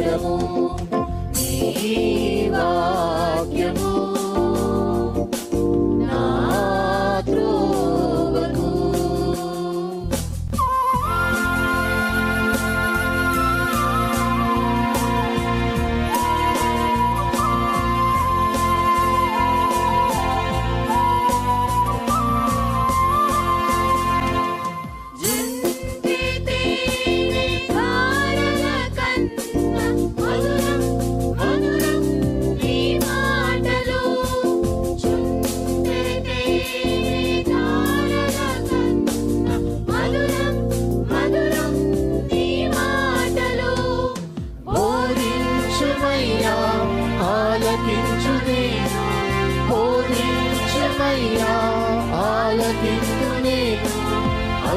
ఆధారము ఈ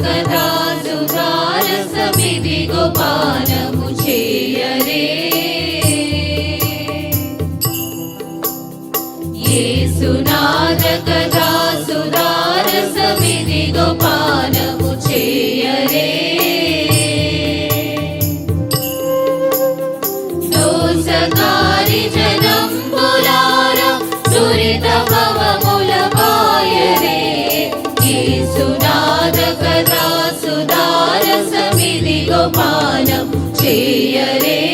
Sukadam. గోపాలం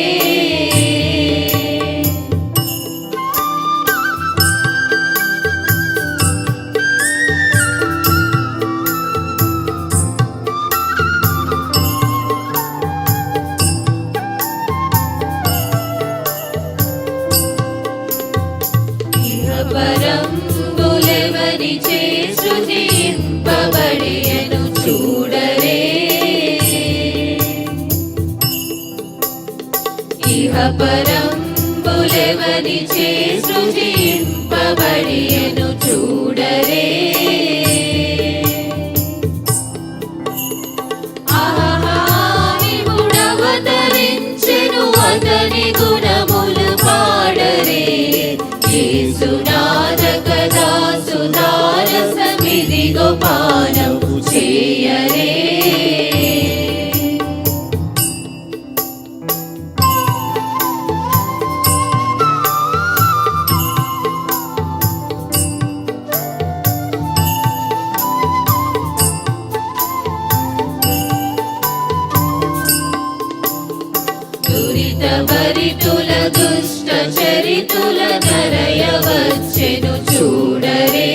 భరితుల దుష్ట చరితుల ధరయ వచ్చెను చూడరే.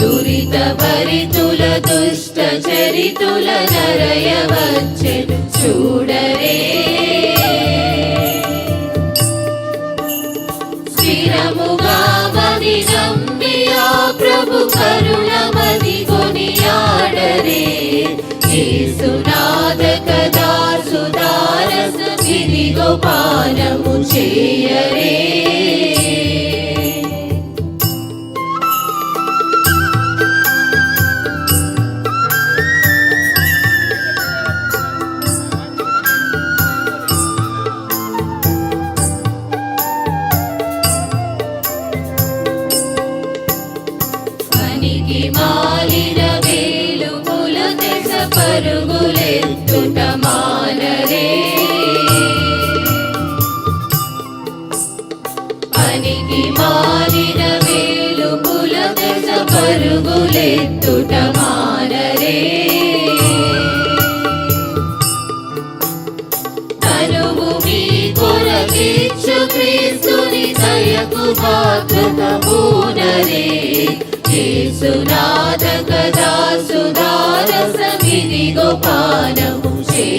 దురిత భరితుల దుష్ట చరితుల ధరయ వచ్చెను చూడరే. सुार विधि गोपालमुचेयरे नातकदा सुधारसगिरि गोपालुषे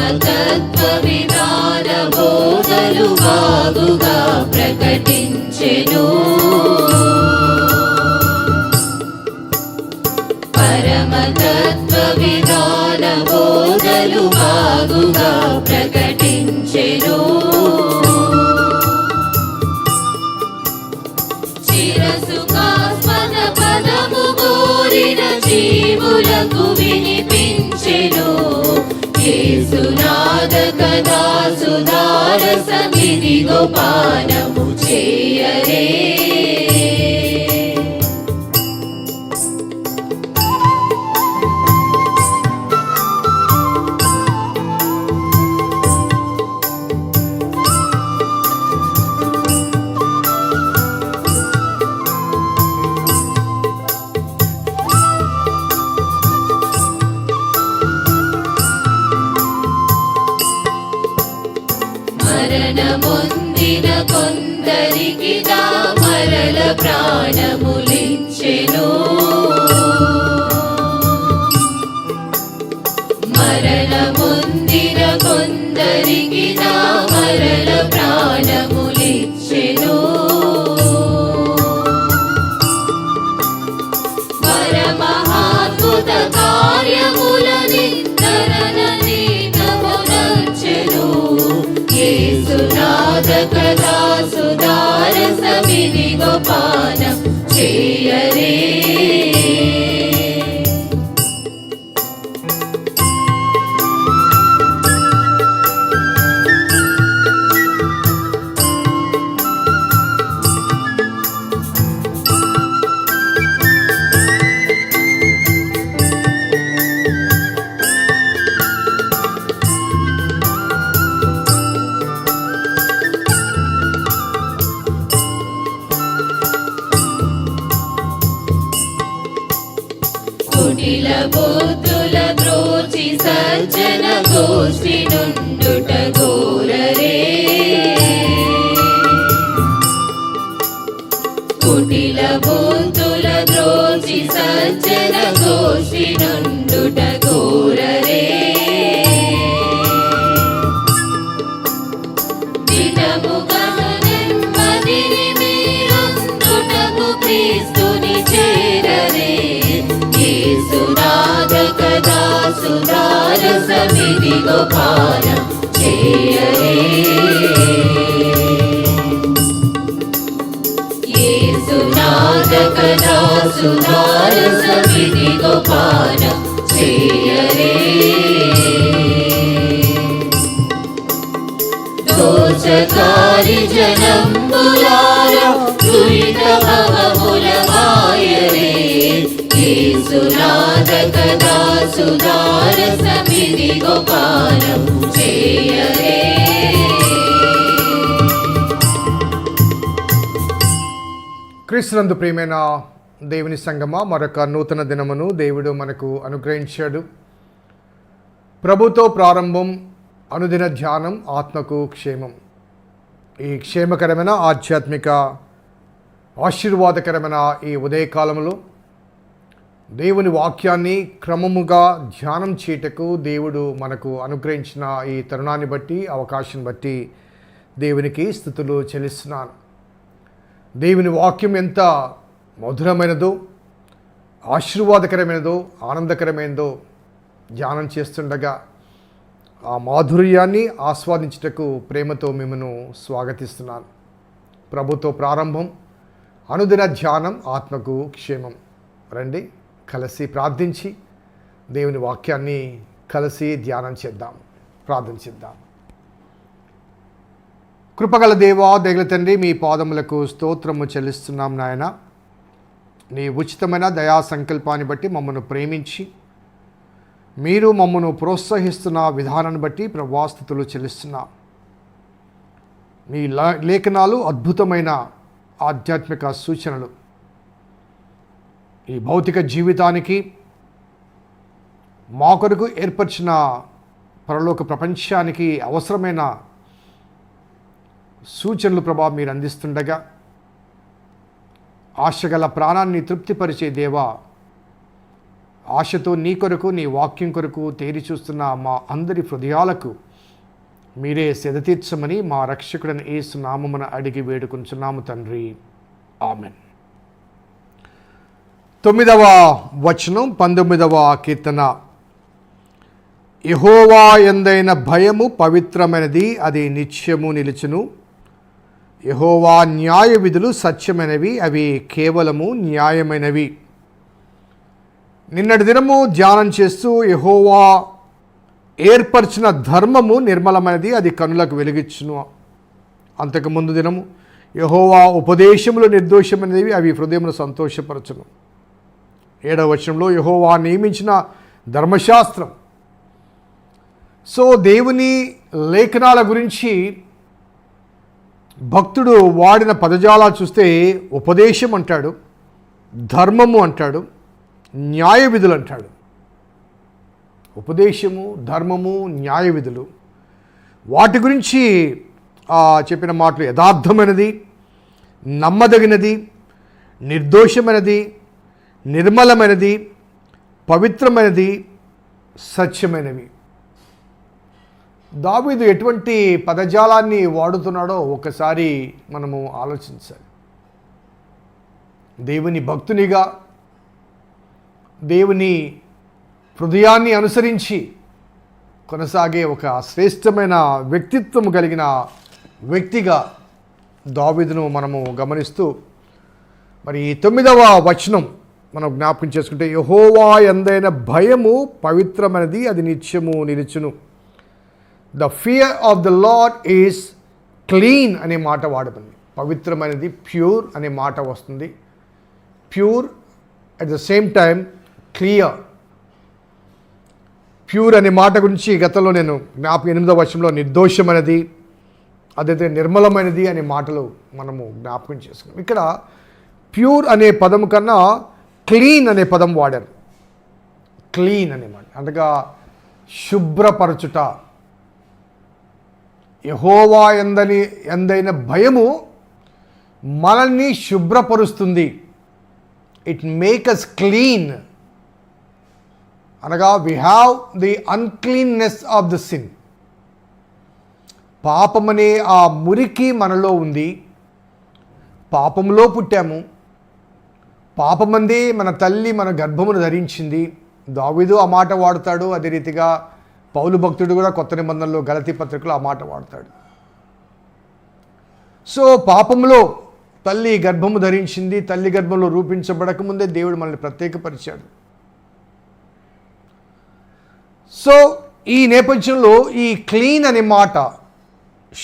ఆత్మతత్వ విధాన బోధలు బాగుగా ప్రకటించెను. పరమతత్వ విధాన బోధలు బాగుగా ప్రకటించెను చిరసుకాస్పద పదము కోరిన జీవులకు వినిపించ సునాద కదా సుధారస విధి గోపానము చేయరే. కదా సుధార సమిదిగో పానం చేయరే. యేసునాథ కదా సుధార సమిదిగో పానం చేయరే. దోషకారి మాయరే యేసునాథ కదా సుధార గోపాలం చేయరే క్రీస్తునందు ప్రియమైన దేవుని సంగమ మరొక నూతన దినమును దేవుడు మనకు అనుగ్రహించాడు. ప్రభుతో ప్రారంభం అనుదిన ధ్యానం ఆత్మకు క్షేమం. ఈ క్షేమకరమైన ఆధ్యాత్మిక ఆశీర్వాదకరమైన ఈ ఉదయకాలంలో దేవుని వాక్యాన్ని క్రమముగా ధ్యానం చేయటకు దేవుడు మనకు అనుగ్రహించిన ఈ తరుణాన్ని బట్టి అవకాశం బట్టి దేవునికి స్థుతులు చెల్లిస్తున్నాను. దేవుని వాక్యం ఎంత మధురమైనదో ఆశీర్వాదకరమైనదో ఆనందకరమైనదో ధ్యానం చేస్తుండగా ఆ మాధుర్యాన్ని ఆస్వాదించుటకు ప్రేమతో మిమ్మను స్వాగతిస్తున్నాను. ప్రభుతో ప్రారంభం అనుదిన ధ్యానం ఆత్మకు క్షేమం. రండి. కలిసి ప్రార్థించి దేవుని వాక్యాన్ని కలిసి ధ్యానం చేద్దాం. ప్రార్థన చేద్దాం. కృపగల దేవా దగల తండ్రి మీ పాదములకు స్తోత్రము చెల్లిస్తున్నాం నాయన. నీ ఉచితమైన దయా సంకల్పాన్ని బట్టి మమ్మను ప్రేమించి మీరు మమ్మను ప్రోత్సహిస్తున్న విధానాన్ని బట్టి ప్రభాస్థుతులు చెల్లిస్తున్నాం. మీ లేఖనాలు అద్భుతమైన ఆధ్యాత్మిక సూచనలు. ఈ భౌతిక జీవితానికి మా కొరకు ఏర్పరిచిన పరలోక ప్రపంచానికి అవసరమైన సూచనలు ప్రభా మీరు అందిస్తుండగా ఆశగల ప్రాణాన్ని తృప్తిపరిచే దేవా ఆశతో నీ కొరకు నీ వాక్యం కొరకు తేరి చూస్తున్న మా అందరి హృదయాలకు మీరే సెదతీర్చమని మా రక్షకుడని ఏసు నామమున అడిగి వేడుకుంటున్నాము తండ్రి. ఆమెన్. తొమ్మిదవ వచనం పంతొమ్మిదవ కీర్తన. యహోవా ఎందైన భయము పవిత్రమైనది అది నిత్యము నిలుచును. యహోవా న్యాయ విధులు సత్యమైనవి అవి కేవలము న్యాయమైనవి. నిన్నటి దినము ధ్యానం చేస్తూ యహోవా ఏర్పరిచిన ధర్మము నిర్మలమైనది అది కనులకు వెలిగించును. అంతకు ముందు దినము యహోవా ఉపదేశములు నిర్దోషమైనవి అవి హృదయమును సంతోషపరచును. ఏడవ వచనంలో యహోవా నియమించిన ధర్మశాస్త్రం. సో దేవుని లేఖనాల గురించి భక్తుడు వాడిన పదజాలా చూస్తే ఉపదేశం అంటాడు ధర్మము అంటాడు న్యాయ విధులు అంటాడు. ఉపదేశము ధర్మము న్యాయ విధులు. వాటి గురించి చెప్పిన మాటలు యథార్థమైనది నమ్మదగినది నిర్దోషమైనది నిర్మలమైనది పవిత్రమైనది సత్యమైనవి. దావీదు ఎటువంటి పదజాలాన్ని వాడుతున్నాడో ఒకసారి మనము ఆలోచించాలి. దేవుని భక్తునిగా దేవుని హృదయాన్ని అనుసరించి కొనసాగే ఒక శ్రేష్టమైన వ్యక్తిత్వం కలిగిన వ్యక్తిగా దావీదును మనము గమనిస్తూ మరి తొమ్మిదవ వచనం మనం జ్ఞాపకం చేసుకుంటే యహోవా ఎందైన భయము పవిత్రమైనది అది నిత్యము నిలుచును. The fear of the Lord is clean అనే మాట వాడబడింది. పవిత్రమైనది ప్యూర్ అనే మాట వస్తుంది. Pure at the same time clear pure అనే మాట గురించి గతంలో నేను జ్ఞాపకం ఎనిమిదవ వర్షంలో నిర్దోషమైనది అదైతే నిర్మలమైనది అనే మాటలు మనము జ్ఞాపకం చేసుకున్నాం. ఇక్కడ ప్యూర్ అనే పదం కన్నా క్లీన్ అనే పదం వాడారు. క్లీన్ అనే మాట. అనగా శుభ్రపరచుట. యహోవా ఎందని ఎందైన భయము మనల్ని శుభ్రపరుస్తుంది. ఇట్ మేక్ అస్ క్లీన్ అనగా we have the uncleanness of the sin పాపమనే ఆ మురికి మనలో ఉంది. పాపంలో పుట్టాము. పాపమందే మన తల్లి మన గర్భమును ధరించింది. దావిదు ఆ మాట వాడతాడు. అదే రీతిగా పౌలు భక్తుడు కూడా కొత్త నిబంధనలో గలతి పత్రికలో ఆ మాట వాడతాడు. సో పాపంలో తల్లి గర్భము ధరించింది. తల్లి గర్భంలో రూపించబడక ముందే దేవుడు మనల్ని ప్రత్యేకపరిచాడు. సో ఈ నేపథ్యంలో ఈ క్లీన్ అనే మాట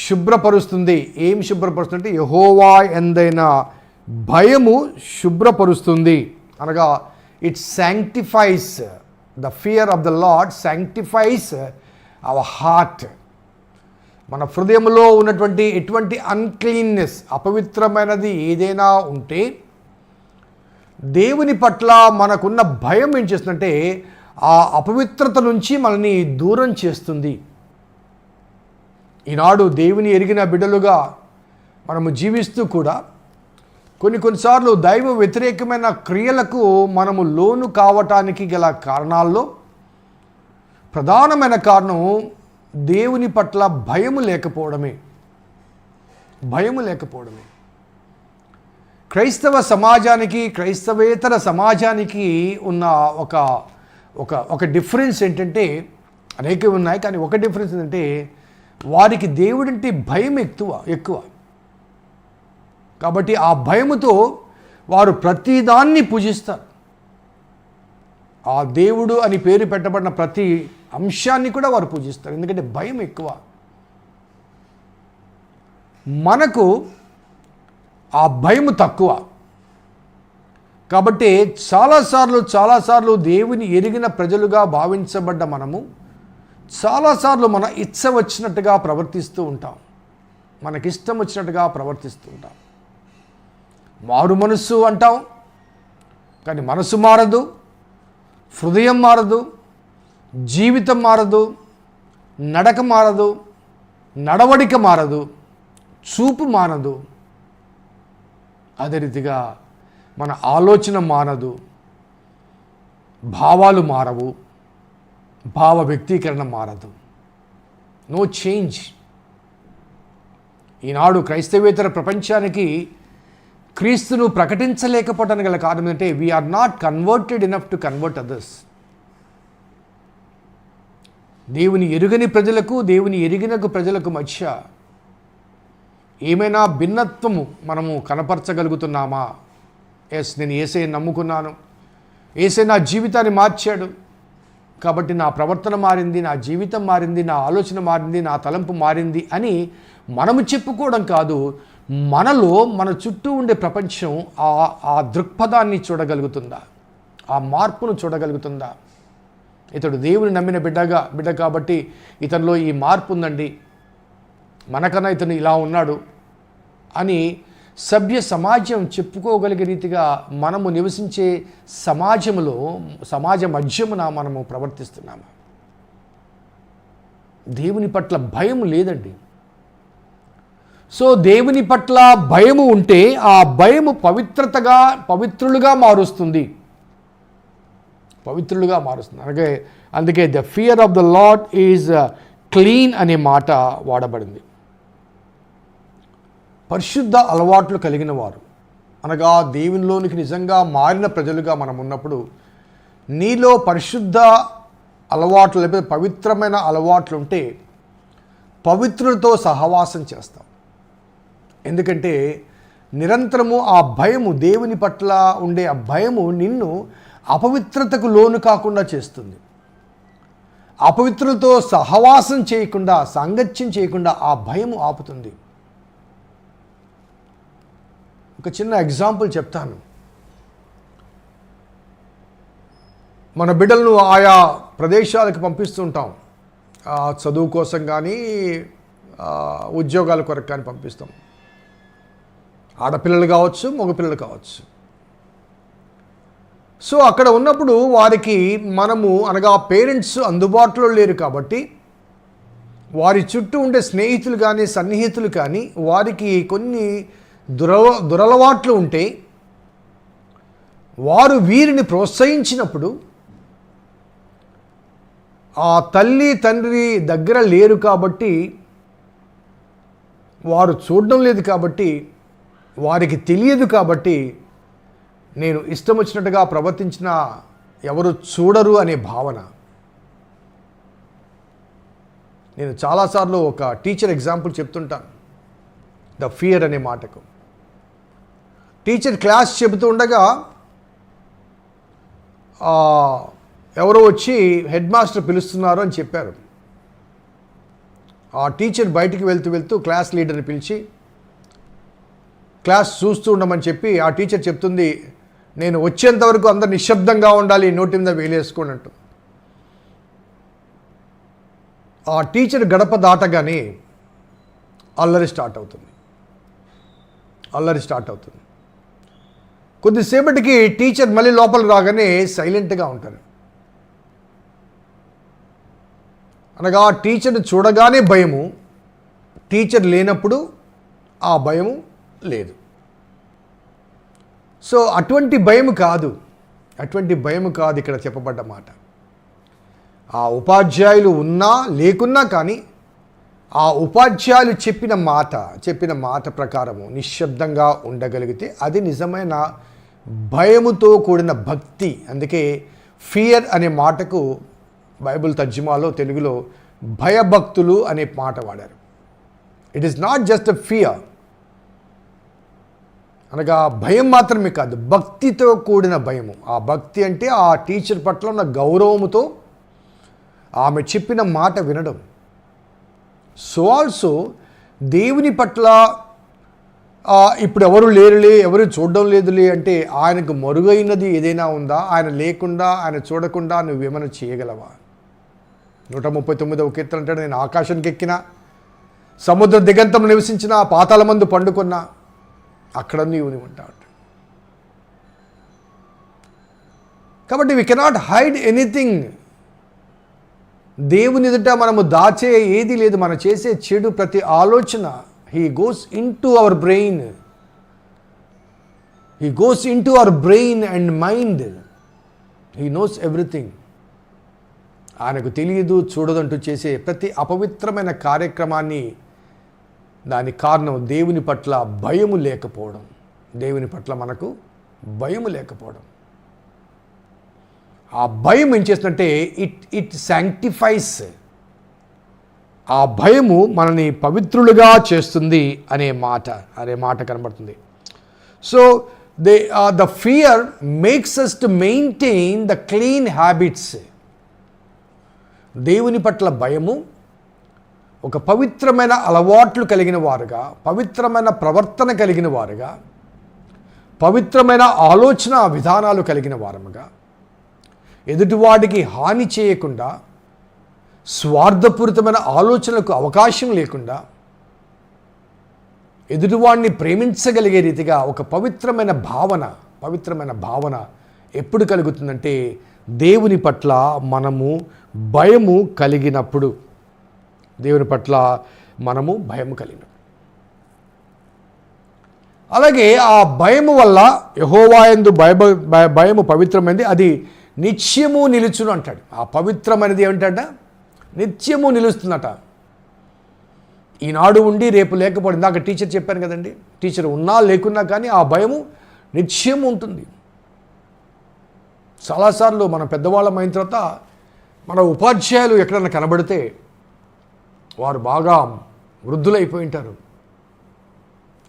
శుభ్రపరుస్తుంది. ఏం శుభ్రపరుస్తుంది అంటే యహోవా ఎందైనా భయము శుభ్రపరుస్తుంది. అనగా it sanctifies the fear of the Lord sanctifies our heart మన హృదయంలో ఉన్నటువంటి ఎటువంటి అన్క్లీన్నెస్ అపవిత్రమైనది ఏదైనా ఉంటే దేవుని పట్ల మనకున్న భయం ఏం చేస్తుందంటే ఆ అపవిత్రత నుంచి మనల్ని దూరం చేస్తుంది. ఈనాడు దేవుని ఎరిగిన బిడ్డలుగా మనము జీవిస్తూ కూడా కొన్ని కొన్నిసార్లు దైవ వ్యతిరేకమైన క్రియలకు మనము లోను కావటానికి గల కారణాల్లో ప్రధానమైన కారణం దేవుని పట్ల భయము లేకపోవడమే. భయము లేకపోవడమే. క్రైస్తవ సమాజానికి క్రైస్తవేతర సమాజానికి ఉన్న ఒక ఒక ఒక డిఫరెన్స్ ఏంటంటే అనేకవి ఉన్నాయి కానీ ఒక డిఫరెన్స్ ఏంటంటే వారికి దేవుడింటి భయం ఎక్కువ ఎక్కువ. కాబట్టి ఆ భయముతో వారు ప్రతిదాన్ని పూజిస్తారు. ఆ దేవుడు అని పేరు పెట్టబడిన ప్రతి అంశాన్ని కూడా వారు పూజిస్తారు. ఎందుకంటే భయం ఎక్కువ. మనకు ఆ భయము తక్కువ. కాబట్టి చాలాసార్లు చాలాసార్లు దేవుని ఎరిగిన ప్రజలుగా భావించబడ్డ మనము చాలాసార్లు మన ఇచ్చ వచ్చినట్టుగా ప్రవర్తిస్తూ ఉంటాం. మనకిష్టం వచ్చినట్టుగా ప్రవర్తిస్తూ ఉంటాం. మారు మనస్సు అంటాం. కానీ మనసు మారదు హృదయం మారదు జీవితం మారదు నడక మారదు నడవడిక మారదు చూపు మారదు. అదే రీతిగా మన ఆలోచన మారదు భావాలు మారవు భావ వ్యక్తీకరణ మారదు. నో చేంజ్ ఈనాడు క్రైస్తవేతర ప్రపంచానికి క్రీస్తును ప్రకటించలేకపోవడానికి గల కారణం ఏంటంటే we are not converted enough to convert others దేవుని ఎరుగని ప్రజలకు దేవుని ఎరిగినకు ప్రజలకు మధ్య ఏమైనా భిన్నత్వము మనము కనపరచగలుగుతున్నామా? ఎస్ నేను ఏసే నమ్ముకున్నాను. ఏసే నా జీవితాన్ని మార్చాడు. కాబట్టి నా ప్రవర్తన మారింది నా జీవితం మారింది నా ఆలోచన మారింది నా తలంపు మారింది అని మనము చెప్పుకోవడం కాదు. మనలో మన చుట్టూ ఉండే ప్రపంచం ఆ ఆ దృక్పథాన్ని చూడగలుగుతుందా? ఆ మార్పును చూడగలుగుతుందా? ఇతడు దేవుని నమ్మిన బిడ్డగా బిడ్డ కాబట్టి ఇతనిలో ఈ మార్పు ఉందండి. మనకన్నా ఇతను ఇలా ఉన్నాడు అని సభ్య సమాజం చెప్పుకోగలిగే రీతిగా మనము నివసించే సమాజంలో సమాజ మధ్యమున మనము ప్రవర్తిస్తున్నాము. దేవుని పట్ల భయం లేదండి. సో దేవుని పట్ల భయము ఉంటే ఆ భయము పవిత్రతగా పవిత్రులుగా మారుస్తుంది. పవిత్రులుగా మారుస్తుంది. అలాగే అందుకే the fear of the Lord is clean అనే మాట వాడబడింది. పరిశుద్ధ అలవాట్లు కలిగిన వారు అనగా దేవునిలోనికి నిజంగా మారిన ప్రజలుగా మనం ఉన్నప్పుడు నీలో పరిశుద్ధ అలవాట్లు లేకపోతే పవిత్రమైన అలవాట్లు ఉంటే పవిత్రులతో సహవాసం చేస్తాం. ఎందుకంటే నిరంతరము ఆ భయము దేవుని పట్ల ఉండే ఆ భయము నిన్ను అపవిత్రతకు లోను కాకుండా చేస్తుంది. అపవిత్రులతో సహవాసం చేయకుండా సాంగత్యం చేయకుండా ఆ భయము ఆపుతుంది. ఒక చిన్న ఎగ్జాంపుల్ చెప్తాను. మన బిడ్డలను ఆయా ప్రదేశాలకు పంపిస్తుంటాం చదువు కోసం కానీ ఉద్యోగాల కొరకు కానీ పంపిస్తాం. ఆడపిల్లలు కావచ్చు మగపిల్లలు కావచ్చు. సో అక్కడ ఉన్నప్పుడు వారికి మనము అనగా పేరెంట్స్ అందుబాటులో లేరు కాబట్టి వారి చుట్టూ ఉండే స్నేహితులు కానీ సన్నిహితులు కానీ వారికి కొన్ని దురవ దురలవాట్లు ఉంటే వారు వీరిని ప్రోత్సహించినప్పుడు ఆ తల్లి తండ్రి దగ్గర లేరు కాబట్టి వారు చూడడం లేదు కాబట్టి వారికి తెలియదు కాబట్టి నేను ఇష్టం వచ్చినట్టుగా ప్రవర్తించిన ఎవరు చూడరు అనే భావన. నేను చాలాసార్లు ఒక టీచర్ ఎగ్జాంపుల్ చెప్తుంటాను. ద ఫియర్ అనే మాటకు. టీచర్ క్లాస్ చెబుతూ ఉండగా ఎవరో వచ్చి హెడ్ మాస్టర్ పిలుస్తున్నారు అని చెప్పారు. ఆ టీచర్ బయటికి వెళ్తూ వెళ్తూ క్లాస్ లీడర్ని పిలిచి క్లాస్ చూస్తూ ఉండమని చెప్పి ఆ టీచర్ చెప్తుంది నేను వచ్చేంత వరకు అందరు నిశ్శబ్దంగా ఉండాలి నోటి మీద వేలేసుకోండి అంటూ ఆ టీచర్ గడప దాటగానే అల్లరి స్టార్ట్ అవుతుంది. అల్లరి స్టార్ట్ అవుతుంది. కొద్దిసేపటికి టీచర్ మళ్ళీ లోపలికి రాగానే సైలెంట్గా ఉంటారు. అనగా టీచర్ని చూడగానే భయము టీచర్ లేనప్పుడు ఆ భయము లేదు. సో అటువంటి భయం కాదు. అటువంటి భయం కాదు ఇక్కడ చెప్పబడ్డ మాట. ఆ ఉపాధ్యాయులు ఉన్నా లేకున్నా కానీ ఆ ఉపాధ్యాయులు చెప్పిన మాట చెప్పిన మాట ప్రకారము నిశ్శబ్దంగా ఉండగలిగితే అది నిజమైన భయముతో కూడిన భక్తి. అందుకే ఫియర్ అనే మాటకు బైబిల్ తర్జుమాలో తెలుగులో భయభక్తులు అనే మాట వాడారు. It is not just a fear అనగా భయం మాత్రమే కాదు భక్తితో కూడిన భయము. ఆ భక్తి అంటే ఆ టీచర్ పట్ల ఉన్న గౌరవముతో ఆమె చెప్పిన మాట వినడం. సో ఆల్సో దేవుని పట్ల ఇప్పుడు ఎవరు లేరులే ఎవరు చూడడం లేదులే అంటే ఆయనకు మరుగైనది ఏదైనా ఉందా? ఆయన లేకుండా ఆయన చూడకుండా నువ్వేమైనా చేయగలవా? నూట ముప్పై తొమ్మిదవ కీర్తన అంటే నేను ఆకాశానికి ఎక్కిన సముద్ర దిగంతం నివసించిన పాతాల మందు పండుకున్నా అక్కడ నీవుని ఉంటాడు కాబట్టి వి కెనాట్ హైడ్ ఎనీథింగ్ దేవుని ఎదుట మనము దాచే ఏది లేదు. మనం చేసే చెడు ప్రతి ఆలోచన he goes in to our brain he goes in to our brain and mind he knows everything ఆయనకు తెలియదు చూడదంటూ చేసే ప్రతి అపవిత్రమైన కార్యక్రమాన్ని దానికి కారణం దేవుని పట్ల భయము లేకపోవడం. దేవుని పట్ల మనకు భయము లేకపోవడం. ఆ భయం ఏం చేస్తుందంటే ఇట్ ఇట్ శాంక్టిఫైస్ ఆ భయము మనని పవిత్రులుగా చేస్తుంది అనే మాట అనే మాట కనబడుతుంది. So they the fear makes us to maintain the clean habits దేవుని పట్ల భయము ఒక పవిత్రమైన అలవాట్లు కలిగిన వారుగా పవిత్రమైన ప్రవర్తన కలిగిన వారుగా పవిత్రమైన ఆలోచన విధానాలు కలిగిన వారముగా ఎదుటివాడికి హాని చేయకుండా స్వార్థపూరితమైన ఆలోచనలకు అవకాశం లేకుండా ఎదుటివాడిని ప్రేమించగలిగే రీతిగా ఒక పవిత్రమైన భావన పవిత్రమైన భావన ఎప్పుడు కలుగుతుందంటే దేవుని పట్ల మనము భయము కలిగినప్పుడు. దేవుని పట్ల మనము భయం కలిగిన. అలాగే ఆ భయము వల్ల యహోవాయందు భయ భయ- భయము పవిత్రమైనది అది నిత్యము నిలుచును అంటాడు. ఆ పవిత్రమైనది ఏమిటంట? నిత్యము నిలుస్తుందట. ఈనాడు ఉండి రేపు లేకపోవడం. ఇందాక టీచర్ చెప్పాను కదండి. టీచర్ ఉన్నా లేకున్నా కానీ ఆ భయము నిత్యం ఉంటుంది. చాలాసార్లు మన పెద్దవాళ్ళం అయిన తర్వాత మన ఉపాధ్యాయులు ఎక్కడన్నా కనబడితే వారు బాగా వృద్ధులైపోయి ఉంటారు.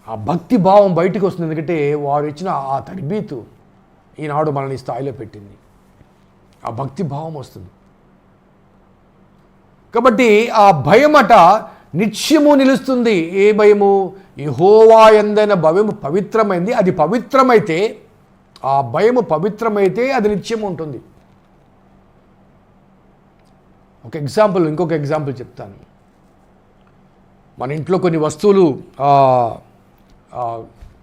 ఆ భక్తి భావం బయటకు వస్తుంది. ఎందుకంటే వారు ఇచ్చిన ఆ తడిబీతు ఈనాడు మనల్ని స్థాయిలో పెట్టింది. ఆ భక్తి భావం వస్తుంది. కాబట్టి ఆ భయమట నిత్యము నిలుస్తుంది. ఏ భయము? యహోవా ఎందైన భయము పవిత్రమైంది. అది పవిత్రమైతే ఆ భయము పవిత్రమైతే అది నిత్యం ఉంటుంది. ఒక ఎగ్జాంపుల్ ఇంకొక ఎగ్జాంపుల్ చెప్తాను. మన ఇంట్లో కొన్ని వస్తువులు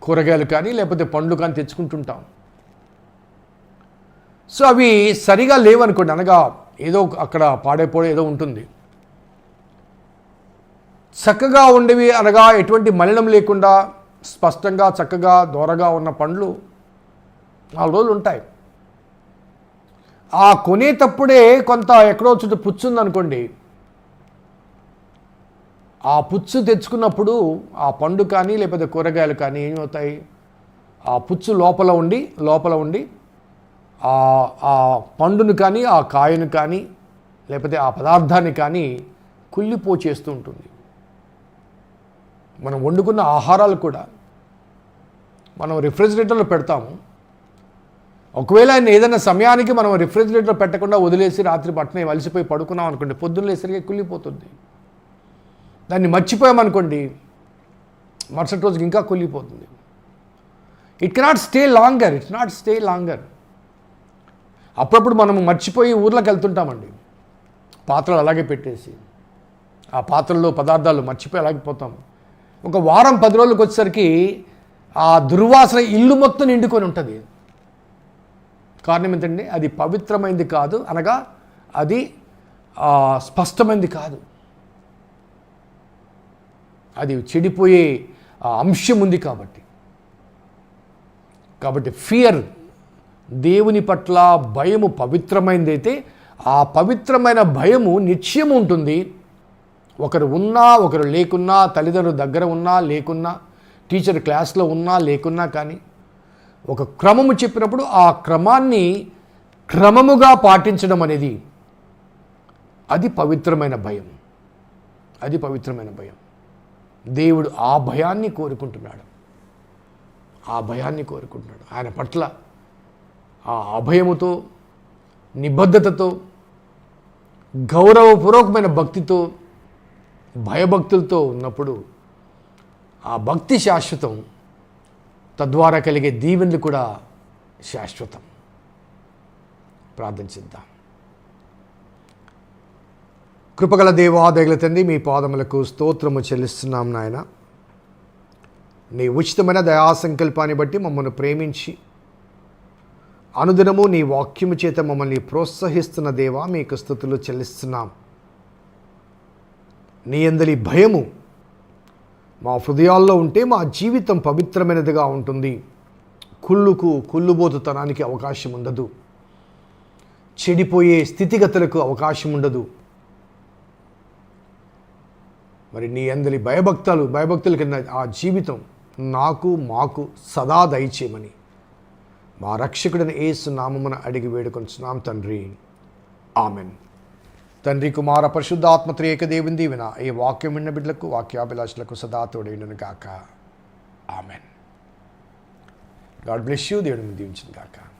కూరగాయలు కానీ లేకపోతే పండ్లు కానీ తెచ్చుకుంటుంటాం. సో అవి సరిగా లేవనుకోండి అనగా ఏదో అక్కడ పాడైపోవడం ఏదో ఉంటుంది. చక్కగా ఉండేవి అనగా ఎటువంటి మలినం లేకుండా స్పష్టంగా చక్కగా దూరగా ఉన్న పండ్లు నాలుగు రోజులు ఉంటాయి. ఆ కొనేటప్పుడే కొంత ఎక్కడో చుట్టూ పుచ్చుందనుకోండి ఆ పుచ్చు తెచ్చుకున్నప్పుడు ఆ పండు కానీ లేకపోతే కూరగాయలు కానీ ఏమవుతాయి? ఆ పుచ్చు లోపల ఉండి లోపల ఉండి ఆ పండును కానీ ఆ కాయను కానీ లేకపోతే ఆ పదార్థాన్ని కానీ కుళ్ళిపో చేస్తూ ఉంటుంది. మనం వండుకున్న ఆహారాలు కూడా మనం రిఫ్రిజిరేటర్లో పెడతాము. ఒకవేళ ఆయన ఏదైనా సమయానికి మనం రిఫ్రిజిరేటర్లో పెట్టకుండా వదిలేసి రాత్రి పట్టణం వలసిపోయి పడుకున్నాం అనుకోండి పొద్దున్న లేసరికి కుళ్ళిపోతుంది. దాన్ని మర్చిపోయామనుకోండి మరుసటి రోజుకి ఇంకా కుళ్ళిపోతుంది. It cannot stay longer it's not stay longer అప్పుడప్పుడు మనం మర్చిపోయి ఊర్లోకి వెళ్తుంటామండి. పాత్రలు అలాగే పెట్టేసి ఆ పాత్రల్లో పదార్థాలు మర్చిపోయి అలాగే పోతాం. ఒక వారం పది రోజులకు వచ్చేసరికి ఆ దుర్వాసన ఇల్లు మొత్తం నిండుకొని ఉంటుంది. కారణం ఏంటండి అది పవిత్రమైంది కాదు అనగా అది స్పష్టమైంది కాదు. అది చెడిపోయే అంశం ఉంది కాబట్టి. కాబట్టి ఫియర్ దేవుని పట్ల భయము పవిత్రమైనదైతే ఆ పవిత్రమైన భయము నిత్యం ఉంటుంది. ఒకరు ఉన్నా ఒకరు లేకున్నా తల్లిదండ్రుల దగ్గర ఉన్నా లేకున్నా టీచర్ క్లాస్లో ఉన్నా లేకున్నా కానీ ఒక క్రమము చెప్పినప్పుడు ఆ క్రమాన్ని క్రమముగా పాటించడం అనేది అది పవిత్రమైన భయం. అది పవిత్రమైన భయం. దేవుడు ఆ భయాన్ని కోరుకుంటున్నాడు. ఆ భయాన్ని కోరుకుంటున్నాడు. ఆయన పట్ల ఆ అభయముతో నిబద్ధతతో గౌరవపూర్వకమైన భక్తితో భయభక్తులతో ఉన్నప్పుడు ఆ భక్తి శాశ్వతం తద్వారా కలిగే దీవెనలు కూడా శాశ్వతం. ప్రార్థించిద్దాం కృపగల దేవాదగల తండ్రి మీ పాదములకు స్తోత్రము చెల్లిస్తున్నాం నాయన. నీ ఉచితమైన దయా సంకల్పాన్ని బట్టి మమ్మల్ని ప్రేమించి అనుదినము నీ వాక్యము చేత మమ్మల్ని ప్రోత్సహిస్తున్న దేవా మీకు స్థుతులు చెల్లిస్తున్నాం. నీ అందరి భయము మా హృదయాల్లో ఉంటే మా జీవితం పవిత్రమైనదిగా ఉంటుంది. కుళ్ళుకు కుళ్ళుబోతుతనానికి అవకాశం ఉండదు. చెడిపోయే స్థితిగతులకు అవకాశం ఉండదు. మరి నీ అందరి భయభక్తాలు భయభక్తుల కింద ఆ జీవితం నాకు మాకు సదా దయచేయమని మా రక్షకుడిని ఏసు నామమున అడిగి వేడుకొంచున్నాం తండ్రి. ఆమెన్. తండ్రి కుమార పరిశుద్ధాత్మ త్రియేక దేవుని దీవెన ఈ వాక్యం విన్న బిడ్డలకు వాక్యాభిలాషులకు సదా తోడైనను గాక. ఆమెన్. గాడ్ బ్లెస్ యూ దేవుడిని దీవించింది గాక.